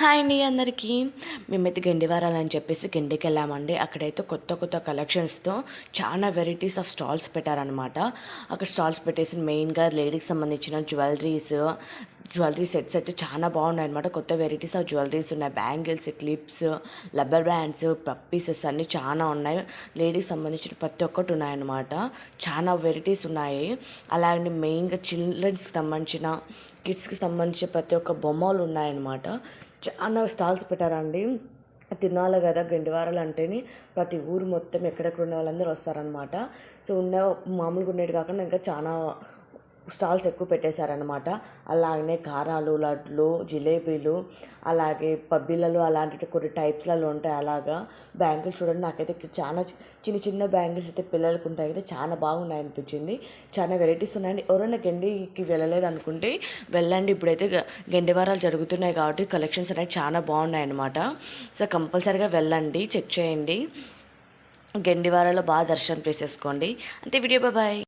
Hi అండి అందరికీ. మేమైతే గండివారాలు అని చెప్పేసి గండికి వెళ్ళామండి అక్కడైతే కొత్త కొత్త కలెక్షన్స్తో చాలా వెరైటీస్ ఆఫ్ స్టాల్స్ పెట్టారనమాట అక్కడ స్టాల్స్ పెట్టేసి మెయిన్గా లేడీకి సంబంధించిన జ్యువెలరీస్ జ్యువెలరీ సెట్స్ అయితే చాలా బాగున్నాయి అనమాట కొత్త వెరైటీస్ ఆఫ్ జ్యువెలరీస్ ఉన్నాయి. బ్యాంగిల్స్ క్లిప్స్ లబ్బర్ బ్యాండ్స్ పప్పీసెస్ అన్నీ చాలా ఉన్నాయి. లేడీస్ సంబంధించిన ప్రతి ఒక్కటి ఉన్నాయన్నమాట. చాలా వెరైటీస్ ఉన్నాయి. అలాగే మెయిన్గా చిల్డ్రన్స్కి సంబంధించిన కిడ్స్కి సంబంధించిన ప్రతి ఒక్క బొమ్మలు ఉన్నాయన్నమాట. చాలా స్టాల్స్ పెట్టారండి. తినాలి కదా గండివారాలు అంటేనే ప్రతి ఊరు మొత్తం ఎక్కడెక్కడ ఉన్న వాళ్ళందరూ వస్తారనమాట సో ఉన్న మామూలుగా ఉండేది కాకుండా ఇంకా చాలా స్టాల్స్ ఎక్కువ పెట్టేశారనమాట అలాగనే కారాలు లడ్లు జిలేబీలు అలాగే పబ్బీలలో అలాంటి కొన్ని టైప్స్లలో ఉంటాయి అలాగా. బ్యాంగిల్స్ చూడండి నాకైతే చాలా చిన్న చిన్న బ్యాంగిల్స్ అయితే పిల్లలకు ఉంటాయి అయితే చాలా బాగున్నాయి అనిపించింది. చాలా వెరైటీస్ ఉన్నాయండి. ఎవరైనా గెండికి వెళ్ళలేదు అనుకుంటే వెళ్ళండి. ఇప్పుడైతే గెండివారాలు వారాలు జరుగుతున్నాయి కాబట్టి కలెక్షన్స్ అనేవి చాలా బాగున్నాయి అనమాట సో కంపల్సరీగా వెళ్ళండి చెక్ చేయండి. గెండివారాలో బాగా దర్శనం చేసేసుకోండి. అంతే వీడియో బాయ్.